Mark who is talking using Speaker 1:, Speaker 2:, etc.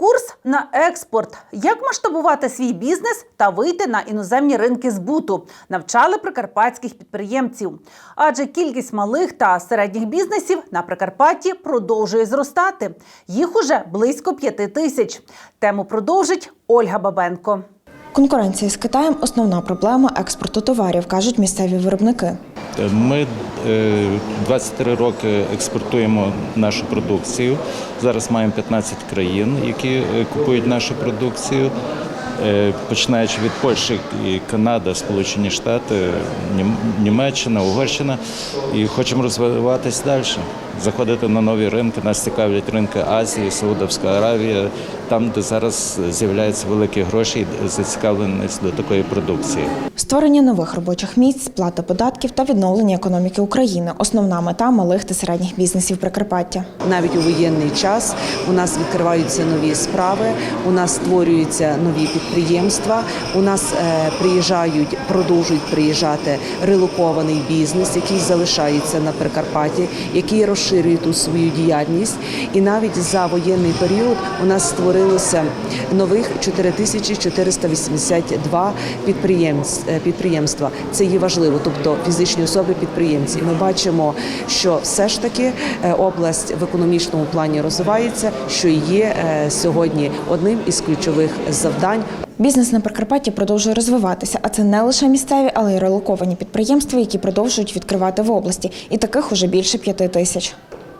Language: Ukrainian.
Speaker 1: Курс на експорт. Як масштабувати свій бізнес та вийти на іноземні ринки збуту навчали прикарпатських підприємців. Адже кількість малих та середніх бізнесів на Прикарпатті продовжує зростати. Їх уже близько п'яти тисяч. Тему продовжить Ольга Бабенко.
Speaker 2: Конкуренція з Китаєм основна проблема експорту товарів, кажуть місцеві виробники.
Speaker 3: Ми е, 23 роки експортуємо нашу продукцію. Зараз маємо 15 країн, які е, купують нашу продукцію. Е, Починаючи від Польщі, і Канада, Сполучені Штати, Німеччина, Угорщина. І хочемо розвиватись далі, заходити на нові ринки. Нас цікавлять ринки Азії, Саудовська Аравія, там, де зараз з'являються великі гроші і зацікавленість до такої продукції.
Speaker 2: Створення нових робочих місць, сплата податків та відновлення економіки України основна мета малих та середніх бізнесів Прикарпаття.
Speaker 4: Навіть у воєнний час у нас відкриваються нові справи, у нас створюються нові підприємства. У нас е, приїжджають, продовжують приїжджати релокований бізнес, який залишається на Прикарпатті, який розширює ту свою діяльність. І навіть за воєнний період у нас створилося нових 4482 підприємств- е, підприємства. Це є важливо, тобто фізичні особи підприємці. Ми бачимо, що все ж таки е, область в економічному плані розвивається, що є е, сьогодні одним із ключових завдань
Speaker 2: Бізнес на Прикарпатті продовжує розвиватися, а це не лише місцеві, але й релоковані підприємства, які продовжують відкривати в області. І таких уже більше п'яти тисяч.